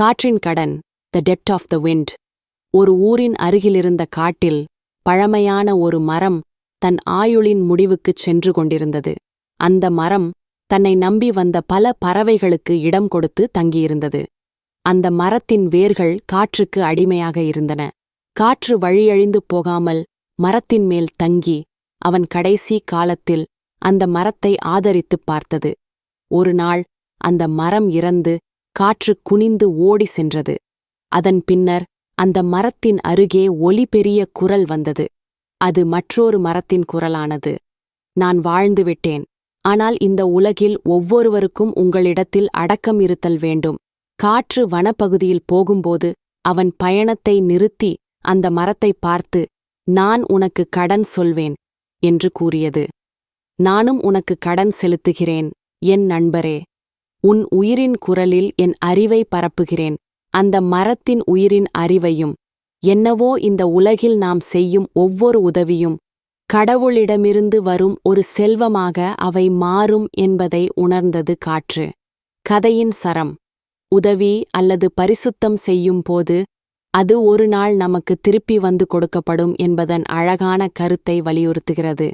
காற்றின் கடன் த டெப்ட் of the wind ஒரு ஊரின் அருகிலிருந்த காட்டில் பழமையான ஒரு மரம் தன் ஆயுளின் முடிவுக்குச் சென்று கொண்டிருந்தது. அந்த மரம் தன்னை நம்பி வந்த பல பறவைகளுக்கு இடம் கொடுத்து தங்கியிருந்தது. அந்த மரத்தின் வேர்கள் காற்றுக்கு அடிமையாக இருந்தன. காற்று வழியழிந்து போகாமல் மரத்தின் மேல் தங்கி அவன் கடைசி காலத்தில் அந்த மரத்தை ஆதரித்துப் பார்த்தது. ஒரு நாள் அந்த மரம் இறந்து காற்று குனிந்து ஓடி சென்றது. அதன் பின்னர் அந்த மரத்தின் அருகே ஒலி பெரிய குரல் வந்தது. அது மற்றொரு மரத்தின் குரலானது. நான் வாழ்ந்து விட்டேன். ஆனால் இந்த உலகில் ஒவ்வொருவருக்கும் உங்களிடத்தில் அடக்கம் இருத்தல் வேண்டும். காற்று வனப்பகுதியில் போகும்போது அவன் பயணத்தை நிறுத்தி அந்த மரத்தை பார்த்து நான் உனக்கு கடன் சொல்வேன் என்று கூறியது. நானும் உனக்கு கடன் செலுத்துகிறேன் என் நண்பரே. உன் உயிரின் குரலில் என் அறிவை பரப்புகிறேன். அந்த மரத்தின் உயிரின் அறிவையும் என்னவோ இந்த உலகில் நாம் செய்யும் ஒவ்வொரு உதவியும் கடவுளிடமிருந்து வரும் ஒரு செல்வமாக அவை மாறும் என்பதை உணர்ந்தது காற்று. கதையின் சரம். உதவி அல்லது பரிசுத்தம் செய்யும் போது அது ஒரு நாள் நமக்கு திருப்பி வந்து கொடுக்கப்படும் என்பதன் அழகான கருத்தை வலியுறுத்துகிறது.